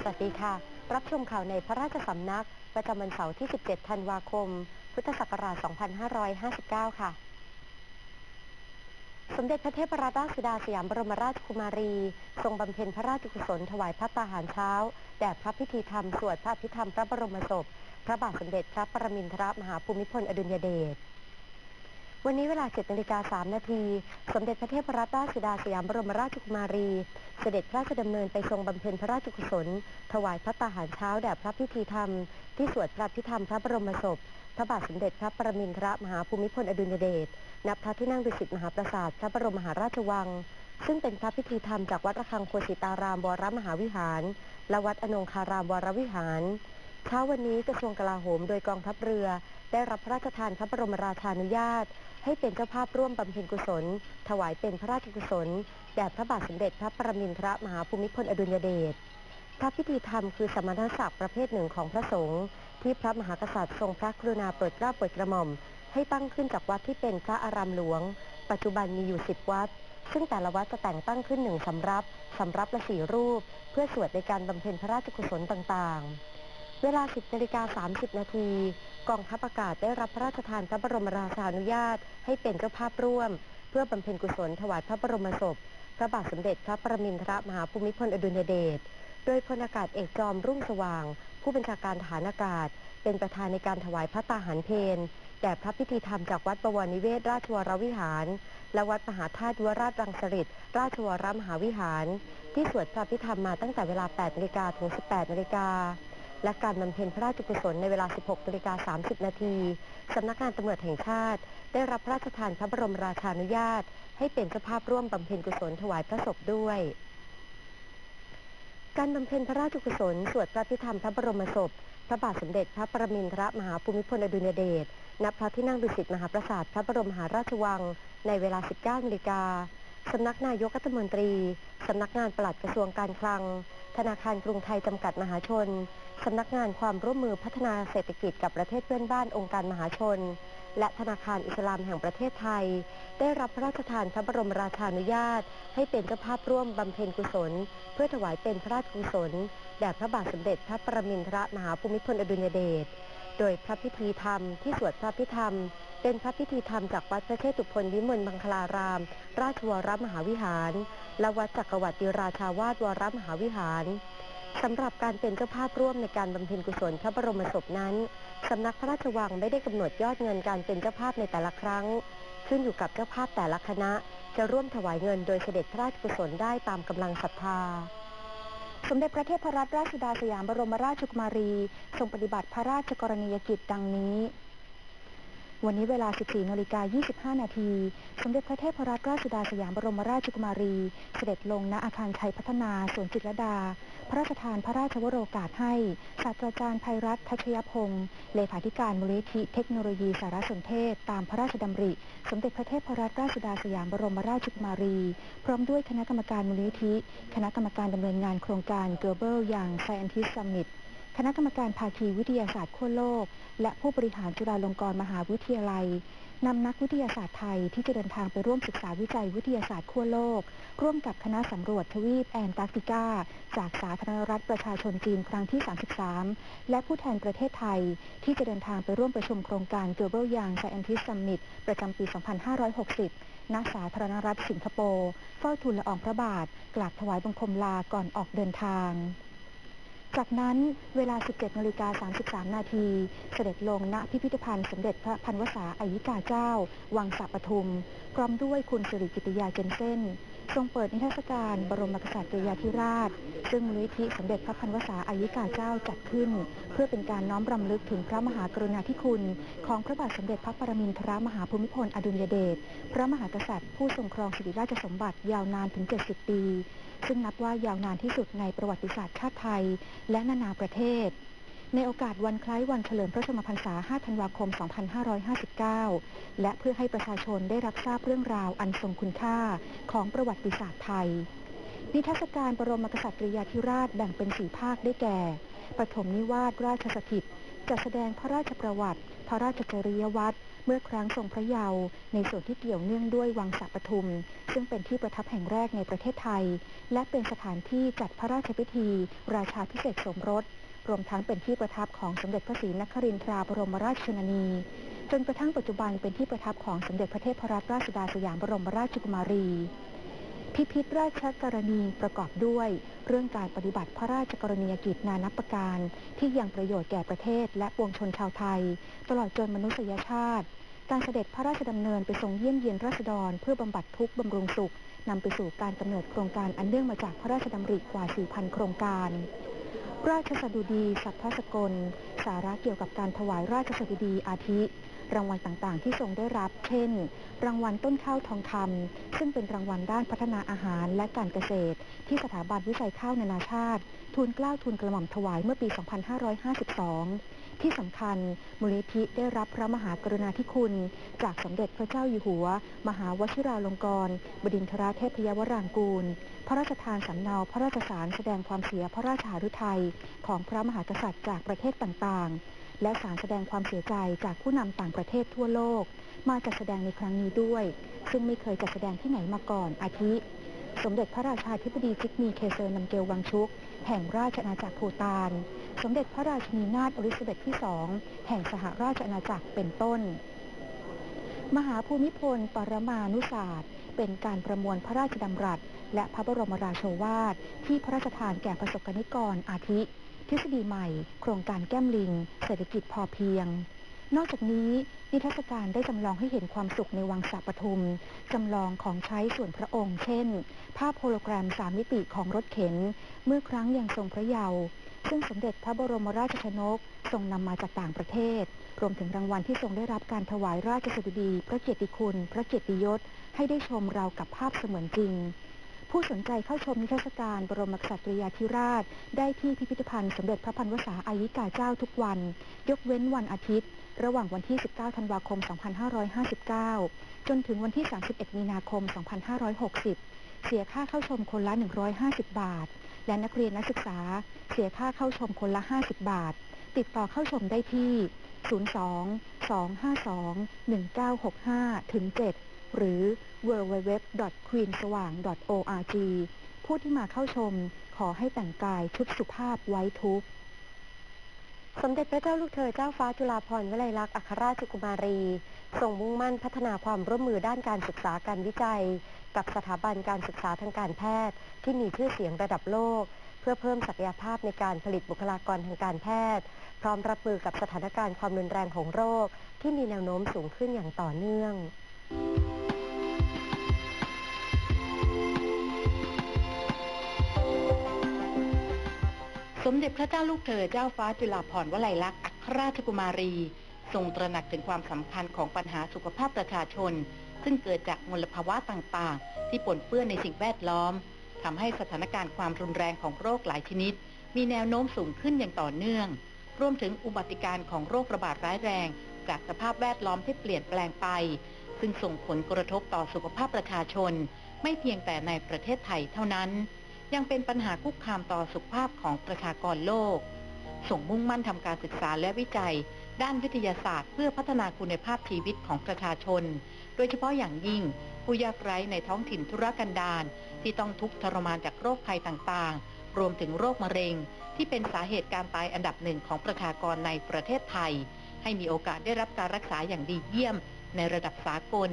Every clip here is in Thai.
สวัสดีค่ะ รับชมข่าวในพระราชสำนัก ประจำวันเสาร์ที่ 17 ธันวาคม พุทธศักราช 2559 ค่ะ สมเด็จพระเทพรัตนราชสุดาสยามบรมราชกุมารี ทรงบำเพ็ญพระราชกุศลถวายพระตาหารเช้า แด่พระพิธีธรรม สวดพระพิธรรมพระบรมศพ พระบาทสมเด็จพระปรมินทรมหาภูมิพลอดุลยเดช วันนี้เวลา7นาฬิกา3นาที สมเด็จพระเทพรัตนราชสุดาสยามบรมราชกุมารี เสด็จพระราชดำเนินไปทรงบำเพ็ญพระราชกุศล ถวายพระตาหารเช้าแด่พระพิธีธรรม ที่สวดพระพิธรรมพระบรมศพ พระบาทสมเด็จพระปรมินทรมหาภูมิพลอดุลยเดช ณ พระที่นั่งดุสิตมหาปราสาทพระบรมมหาราชวัง ซึ่งเป็นพระพิธีธรรมจากวัดระฆังโคสิตารามวรมหาวิหาร และวัดอนงคารามวรวิหารเช้าวันนี้กระทรวงกลาโหมโดยกองทัพเรือ ได้รับพระราชทานพระบรมราชานุญาต ให้เป็นเจ้าภาพร่วมบำเพ็ญกุศล ถวายเป็นพระราชกุศล แด่พระบาทสมเด็จพระปรมินทรมหาภูมิพลอดุลยเดชพระพิธีธรรมคือสมณศักดิ์ประเภทหนึ่งของพระสงฆ์ที่พระมหากษัตริย์ทรงพระกรุณาโปรดเกล้าโปรดกระหม่อม ให้ตั้งขึ้นจากวัดที่เป็นพระอารามหลวง ปัจจุบันมีอยู่สิบวัด ซึ่งแต่ละวัดจะแต่งตั้งขึ้นหนึ่งสำรับสำรับละสี่รูป เพื่อสวดในการบำเพ็ญพระราชกุศลต่างๆ เวลา 10นาฬิกา30 นาที กองทัพอากาศได้รับพระราชทานพระบรมราชานุญาต ให้เป็นเจ้าภาพร่วม เพื่อบำเพ็ญกุศลถวายพระบรมศพ พระบาทสมเด็จพระปรมินทรมหาภูมิพลอดุลยเดช โดยพลอากาศเอกจอมรุ่งสว่าง ผู้บัญชาการฐานอากาศ เป็นประธานในการถวายพระตาหารเพลแด่พระพิธีธรรมจากวัดบวรนิเวศราชวรวิหาร และวัดมหาธาตุวราชรังสฤษราชวรมหาวิหาร ที่สวดพระพิธรรมมาตั้งแต่เวลา8นาฬิกาถึง 18นาฬิกา และการบำเพ็ญพระราชกุศลในเวลา 16นาฬิกา30 นาทีสำนักงานตำรวจแห่งชาติ ได้รับพระราชทานพระบรมราชานุญาต ให้เป็นเจ้าภาพร่วมบำเพ็ญกุศลถวายพระศพด้วย การบำเพ็ญพระราชกุศลสวดพระพิธรรมพระบรมศพ พระบาทสมเด็จพระปรมินทรมหาภูมิพลอดุลยเดชณพระที่นั่งดุสิตมหาปราสาทพระบรมมหาราชวัง ในเวลา 19นาฬิกาสำนักนายกรัฐมนตรี สำนักงานปลัดกระทรวงการคลัง ธนาคารกรุงไทยจำกัดมหาชน สำนักงานความร่วมมือพัฒนาเศรษฐกิจกับประเทศเพื่อนบ้านองค์การมหาชน และธนาคารอิสลามแห่งประเทศไทย ได้รับพระราชทานพระบรมราชานุญาต ให้เป็นเจ้าภาพร่วมบำเพ็ญกุศล เพื่อถวายเป็นพระราชกุศลแด่พระบาทสมเด็จพระปรมินทรมหาภูมิพลอดุลยเดชโดยพระพิธีธรรมที่สวดพระพิธรรม เป็นพระพิธีธรรมจากวัดพระเชตุพนวิมลมังคลาราม ราชวรมหาวิหาร และวัดจักรวรรดิราชาวาสวรมหาวิหาร สำหรับการเป็นเจ้าภาพร่วมในการบำเพ็ญกุศลพระบรมศพนั้น สำนักพระราชวังไม่ได้กำหนดยอดเงินการเป็นเจ้าภาพในแต่ละครั้ง ขึ้นอยู่กับเจ้าภาพแต่ละคณะ จะร่วมถวายเงินโดยเสด็จพระราชกุศลได้ตามกำลังศรัทธาสมเด็จพระเทพรัตนราชสุดาสยามบรมราชกุมารี ทรงปฏิบัติพระราชกรณียกิจดังนี้ วันนี้เวลา 14นาฬิกา25 นาที สมเด็จพระเทพรัตนราชสุดาสยามบรมราชกุมารี เสด็จลงณอาคารชัยพัฒนาสวนจิตรดา พระราชทานพระราชวโรกาสให้ ศาสตราจารย์ภัยรัตน์ทัชยพงศ์เลขาธิการมูลนิธิเทคโนโลยีสารสนเทศ ตามพระราชดำริ สมเด็จพระเทพรัตนราชสุดาสยามบรมราชกุมารี พร้อมด้วยคณะกรรมการมูลนิธิ คณะกรรมการดำเนินงานโครงการ Global Young Scientist Summit คณะกรรมการภาคีวิทยาศาสตร์ขั้วโลก และผู้บริหารจุฬาลงกรณ์มหาวิทยาลัยนำนักวิทยาศาสตร์ไทยที่จะเดินทางไปร่วมศึกษาวิจัยวิทยาศาสตร์ขั้วโลก ร่วมกับคณะสำรวจทวีปแอนตาร์กติกา จากสาธารณรัฐประชาชนจีนครั้งที่ 33 และผู้แทนประเทศไทย ที่จะเดินทางไปร่วมประชุมโครงการ Global Young Scientist Summit ประจำปี 2560 ณ สาธารณรัฐสิงคโปร์ เฝ้าทูลละอองพระบาท กราบถวายบังคมลาก่อนออกเดินทาง จากนั้นเวลา 17นาฬิกา33 นาที เสด็จลงณพิพิธภัณฑ์สมเด็จพระพันวษาอายิกาเจ้า วังสะปทุม พร้อมด้วยคุณสิริกิติยาเจนเซน ทรงเปิดนิทรรศการบรมกษัตริยาธิราช ซึ่งมูลนิธิสมเด็จพระพันวษาอายิกาเจ้าจัดขึ้น เพื่อเป็นการน้อมรำลึกถึงพระมหากรุณาธิคุณ ของพระบาทสมเด็จพระปรมินทรมหาภูมิพลอดุลยเดชพระมหากษัตริย์ ผู้ทรงครองสิริราชสมบัติยาวนานถึง 70 ปี ซึ่งนับว่ายาวนานที่สุดในประวัติศาสตร์ชาติไทย และนานาประเทศ ในโอกาสวันคล้ายวันเฉลิมพระชนมพรรษา 5 ธันวาคม 2559 และเพื่อให้ประชาชนได้รับทราบเรื่องราวอันทรงคุณค่าของประวัติศาสตร์ไทย นิทรรศการบรมกษัตริยาธิราชแบ่งเป็นสี่ภาคได้แก่ ปฐมนิวาสราชสถิตจัดแสดงพระราชประวัติ พระราชจริยวัตรเมื่อครั้งทรงพระเยาว์ในส่วนที่เกี่ยวเนื่องด้วยวังสะปทุม ซึ่งเป็นที่ประทับแห่งแรกในประเทศไทย และเป็นสถานที่จัดพระราชพิธี ราชาพิเศษสมรส รวมทั้งเป็นที่ประทับของสมเด็จพระศรีนครินทราบรมราชชนนี จนกระทั่งปัจจุบันเป็นที่ประทับของสมเด็จพระเทพรัตนราชสุดาสยามบรมราชกุมารี พิพิธราชกรณีประกอบด้วย เรื่องการปฏิบัติพระราชกรณียกิจนานับประการ ที่ยังประโยชน์แก่ประเทศ และปวงชนชาวไทย ตลอดจนมนุษยชาติ การเสด็จพระราชดำเนินไปทรงเยี่ยมเยียนราษฎร เพื่อบำบัดทุกข์บำรุงสุขนำไปสู่การกำเนิดโครงการอันเนื่องมาจากพระราชดำริกว่า 4,000 โครงการ ราชสดุดีสัพพสกล สาระเกี่ยวกับการถวายราชสดุดีอาทิ รางวัลต่างๆ ที่ทรงได้รับ เช่น รางวัลต้นข้าวทองคำซึ่งเป็นรางวัลด้านพัฒนาอาหารและการเกษตร ที่สถาบันวิจัยข้าวนานาชาติ ทุนกล้าวทุนกระหม่อมถวายเมื่อปี 2552 ที่สำคัญมูลนิธิได้รับพระมหากรุณาธิคุณ จากสมเด็จพระเจ้าอยู่หัว มหาวชิราลงกรณ์บดินทรเทพยวรางกูล พระราชทานสำเนาพระราชสารแสดงความเสียพระราชหฤทัยของพระมหากษัตริย์จากประเทศต่างๆ และสารแสดงความเสียใจจากผู้นำต่างประเทศทั่วโลก มาจัดแสดงในครั้งนี้ด้วย ซึ่งไม่เคยจัดแสดงที่ไหนมาก่อนอาทิ สมเด็จพระราชาธิบดีจิกมีเคเซอร์นำเกลวังชุก แห่งราชอาณาจักรภูตาน สมเด็จพระราชินีนาถอลิซาเบธที่สองแห่งสหราชอาณาจักรเป็นต้น มหาภูมิพล ปรมานุศาสตร์เป็นการประมวลพระราชดำรัส และพระบรมราโชวาท ที่พระราชทานแก่ประสบกนิกรอาทิ ทฤษฎีใหม่ โครงการแก้มลิง เศรษฐกิจพอเพียงนอกจากนี้นิทรรศการได้จำลองให้เห็นความสุขในวังสะปทุม จำลองของใช้ส่วนพระองค์ เช่น ภาพโฮโลแกรมสามมิติของรถเข็น เมื่อครั้งยังทรงพระเยาว์ ซึ่งสมเด็จพระบรมราชชนกทรงนำมาจากต่างประเทศ รวมถึงรางวัลที่ทรงได้รับการถวายราชสดุดี พระเกียรติคุณ พระเกียรติยศ ให้ได้ชมราวกับภาพเสมือนจริง ผู้สนใจเข้าชมนิทรรศการบรมกษัตริยาธิราช ได้ที่พิพิธภัณฑ์สมเด็จพระพันวษาอายิกาเจ้าทุกวัน ยกเว้นวันอาทิตย์ ระหว่างวันที่ 19 ธันวาคม 2559 จนถึงวันที่ 31 มีนาคม 2560 เสียค่าเข้าชมคนละ 150 บาท และนักเรียนนักศึกษา เสียค่าเข้าชมคนละ 50 บาท ติดต่อเข้าชมได้ที่ 02 252 1965 ถึง 7 หรือ www.queenswang.org ผู้ที่มาเข้าชมขอให้แต่งกายชุดสุภาพไว้ทุกข์ สมเด็จพระเจ้าลูกเธอเจ้าฟ้าจุฬาภรณ์วลัยลักษณ์อัครราชกุมารีทรงมุ่งมั่นพัฒนาความร่วมมือด้านการศึกษาการวิจัย กับสถาบันการศึกษาทางการแพทย์ ที่มีชื่อเสียงระดับโลก เพื่อเพิ่มศักยภาพในการผลิตบุคลากรทางการแพทย์ พร้อมรับมือกับสถานการณ์ความรุนแรงของโรค ที่มีแนวโน้มสูงขึ้นอย่างต่อเนื่อง มเด็จพระเจ้าลูกเธอเจ้าฟ้าจุฬาภรณ์วลัยลักษณ์อัครราชกุมารี ทรงตระหนักถึงความสำคัญของปัญหาสุขภาพประชาชน ซึ่งเกิดจากมลภาวะต่างๆ ที่ปนเปื้อนในสิ่งแวดล้อมทำให้สถานการณ์ความรุนแรงของโรคหลายชนิด มีแนวโน้มสูงขึ้นอย่างต่อเนื่อง รวมถึงอุบัติการของโรคระบาดร้ายแรง จากสภาพแวดล้อมที่เปลี่ยนแปลงไป ซึ่งส่งผลกระทบต่อสุขภาพประชาชน ไม่เพียงแต่ในประเทศไทยเท่านั้น ยังเป็นปัญหาคุกคามต่อสุขภาพของประชากรโลก ส่งมุ่งมั่นทำการศึกษาและวิจัย ด้านวิทยาศาสตร์ เพื่อพัฒนาคุณภาพชีวิตของประชาชน โดยเฉพาะอย่างยิ่ง ผู้ยากไร้ในท้องถิ่นธุรกันดารที่ต้องทุกข์ทรมานจากโรคภัยต่างๆ รวมถึงโรคมะเร็ง ที่เป็นสาเหตุการตายอันดับหนึ่งของประชากรในประเทศไทย ให้มีโอกาสได้รับการรักษาอย่างดีเยี่ยม ในระดับสากล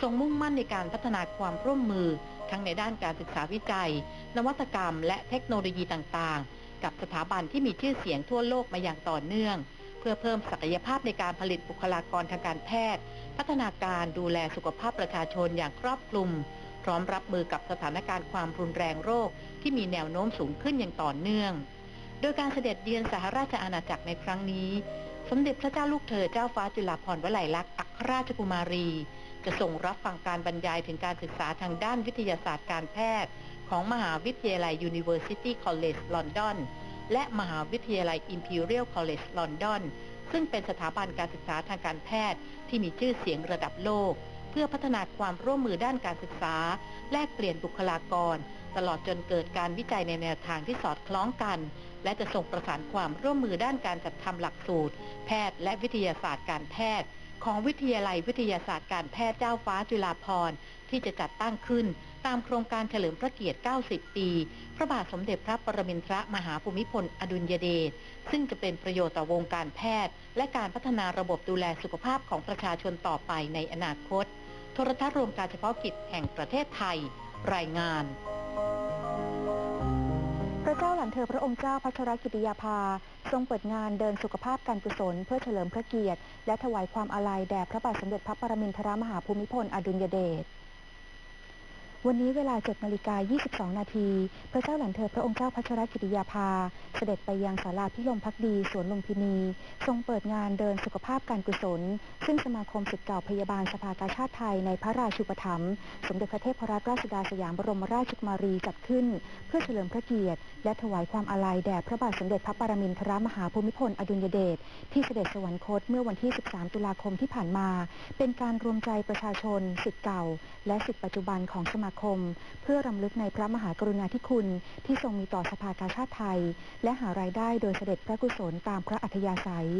ทรงมุ่งมั่นในการพัฒนาความร่วมมือ ทั้งในด้านการศึกษาวิจัย นวัตกรรม และเทคโนโลยีต่างๆ กับสถาบันที่มีชื่อเสียงทั่วโลกมาอย่างต่อเนื่อง เพื่อเพิ่มศักยภาพในการผลิตบุคลากรทางการแพทย์ พัฒนาการดูแลสุขภาพประชาชนอย่างครอบคลุม พร้อมรับมือกับสถานการณ์ความรุนแรงโรค ที่มีแนวโน้มสูงขึ้นอย่างต่อเนื่อง โดยการเสด็จเยือนสหราชอาณาจักรในครั้งนี้ สมเด็จพระเจ้าลูกเธอเจ้าฟ้าจุฬาภรณ์วลัยลักษณ์อัครราชกุมารี จะส่งรับฟังการบรรยายถึงการศึกษาทางด้านวิทยาศาสตร์การแพทย์ ของมหาวิทยาลัย University College London และมหาวิทยาลัย Imperial College London ซึ่งเป็นสถาบันการศึกษาทางการแพทย์ที่มีชื่อเสียงระดับโลก เพื่อพัฒนาความร่วมมือด้านการศึกษา แลกเปลี่ยนบุคลากร ตลอดจนเกิดการวิจัยในแนวทางที่สอดคล้องกัน และจะส่งประสานความร่วมมือด้านการจัดทำหลักสูตร แพทย์และวิทยาศาสตร์การแพทย์ ของวิทยาลัยวิทยาศาสตร์การแพทย์เจ้าฟ้าจุฬาภรณ์ที่จะจัดตั้งขึ้นตามโครงการเฉลิมพระเกียรติ 90 ปี พระบาทสมเด็จพระปรมินทรมหาภูมิพล อดุลยเดช ซึ่งจะเป็นประโยชน์ต่อวงการแพทย์ และการพัฒนาระบบดูแลสุขภาพของประชาชนต่อไปในอนาคต โทรทัศน์รวมการเฉพาะกิจแห่งประเทศไทย รายงาน เจ้าหลานเธอพระองค์เจ้าพัชรกิติยาภา ทรงเปิดงานเดินสุขภาพการกุศล เพื่อเฉลิมพระเกียรติ และถวายความอาลัยแด่พระบาทสมเด็จพระปรมินทรมหาภูมิพลอดุลยเดช วันนี้เวลา7นาฬิกา22 นาที พระเจ้าหลานเธอพระองค์เจ้าพัชรกิติยาภา เสด็จไปยังศาลาพิลมพักดีสวนลุมพินี ทรงเปิดงานเดินสุขภาพการกุศล ซึ่งสมาคมศิษย์เก่าพยาบาลสภากาชาติไทยในพระราชูปถัมภ์สมเด็จพระเทพรัตนราชสุดาสยามบรมราชกุมารีจัดขึ้น เพื่อเฉลิมพระเกียรติ และถวายความอาลัยแด่พระบาทสมเด็จพระปรมินทรมหาภูมิพลอดุลยเดชที่เสด็จสวรรคตเมื่อวันที่ 13 ตุลาคมที่ผ่านมา เป็นการรวมใจประชาชนศิษย์เก่า และศิษย์ปัจจุบันของสมมาคม เพื่อรำลึกในพระมหากรุณาธิคุณ ที่ทรงมีต่อสภากาชาติไทย และหารายได้โดยเสด็จพระกุศลตามพระอัธยาศัย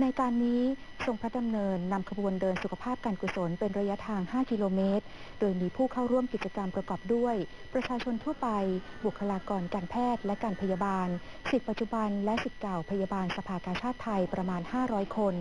ในการนี้ทรงพระดำเนินนำขบวนเดินสุขภาพการกุศลเป็นระยะทาง 5 กิโลเมตร โดยมีผู้เข้าร่วมกิจกรรมประกอบด้วย ประชาชนทั่วไป บุคลากรการแพทย์และการพยาบาลสิทธิปัจจุบันและสิทธิเก่าพยาบาลสภากาชาติไทยประมาณ 500 คน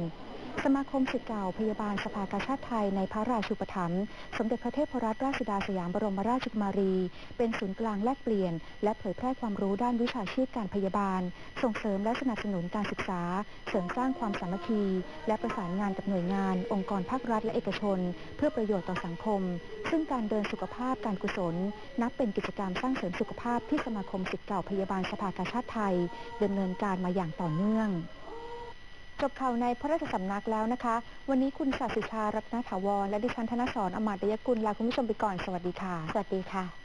สมาคมสิทธิเก่าพยาบาลสภากาชาติไทยในพระราชูปถัมภ์สมเด็จพระเทพรัตนราชสุดาสยามบรมราชกุมารี เป็นศูนย์กลางแลกเปลี่ยน และเผยแพร่ความรู้ด้านวิชาชีพการพยาบาล ส่งเสริมและสนับสนุนการศึกษา เสริมสร้างความสามัคคี และประสานงานกับหน่วยงาน องค์กรภาครัฐและเอกชน เพื่อประโยชน์ต่อสังคม ซึ่งการเดินสุขภาพการกุศล นับเป็นกิจกรรมสร้างเสริมสุขภาพที่สมาคมสิทธิเก่าพยาบาลสภากาชาติไทยดำเนินการมาอย่างต่อเนื่องจบข่าวในพระราชสำนักแล้วนะคะ วันนี้คุณศาสิชา รัตนถาวร และดิฉันธนสรอมาตยกุลลาคุณผู้ชมไปก่อน สวัสดีค่ะ สวัสดีค่ะ